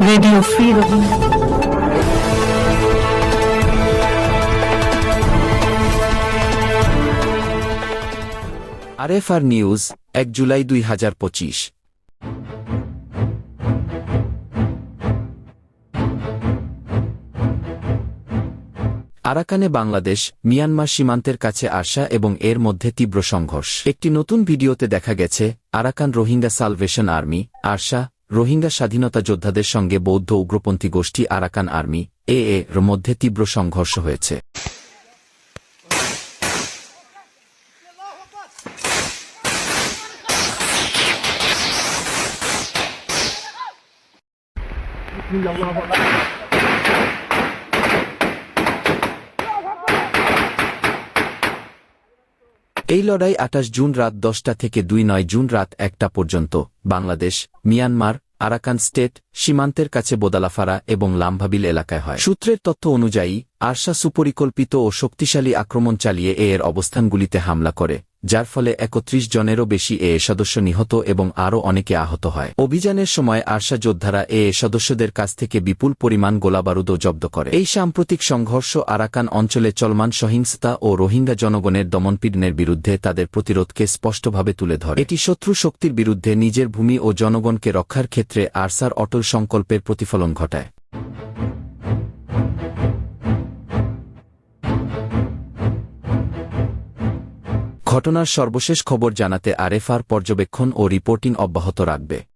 Free Rohingya. আরএফআর news, এক জুলাই দুই হাজার পঁচিশ আরাকানে বাংলাদেশ, মিয়ানমার সীমান্তের কাছে আসা এবং এর মধ্যে তীব্র সংঘর্ষ একটি নতুন ভিডিওতে দেখা গেছে, Arakan Rohingya Salvation Army, ARSA Rohingya স্বাধীনতা যোদ্ধাদের সঙ্গে বৌদ্ধ উগ্রপন্থী গোষ্ঠী আরাকান আর্মি এ এর মধ্যে তীব্র সংঘর্ষ হয়েছে। এই লড়াই আটাশ জুন রাত দশটা থেকে দুই নয় জুন রাত একটা পর্যন্ত, বাংলাদেশ, মিয়ানমার, আরাকান স্টেট সীমান্তের কাছে বোদালাফারা এবং লাম্ভাবিল এলাকায় হয়। সূত্রের তথ্য অনুযায়ী, আরশা সুপরিকল্পিত ও শক্তিশালী আক্রমণ চালিয়ে এর অবস্থানগুলিতে হামলা করে, যার ফলে একত্রিশ জনেরও বেশি এ সদস্য নিহত এবং আরও অনেকে আহত হয়। অভিযানের সময় আরশা যোদ্ধারা এ এ সদস্যদের কাছ থেকে বিপুল পরিমাণ গোলাবারুদও জব্দ করে। এই সাম্প্রতিক সংঘর্ষ আরাকান অঞ্চলে চলমান সহিংসতা ও রোহিঙ্গা জনগণের দমনপীড়নের বিরুদ্ধে তাদের প্রতিরোধকে স্পষ্টভাবে তুলে ধরে। এটি শত্রু শক্তির বিরুদ্ধে নিজের ভূমি ও জনগণকে রক্ষার ক্ষেত্রে আরসার অটল সংকল্পের প্রতিফলন ঘটায়। ঘটনার সর্বশেষ খবর জানাতে আরএফআর পর্যবেক্ষণ ও রিপোর্টিং অব্যাহত রাখবে।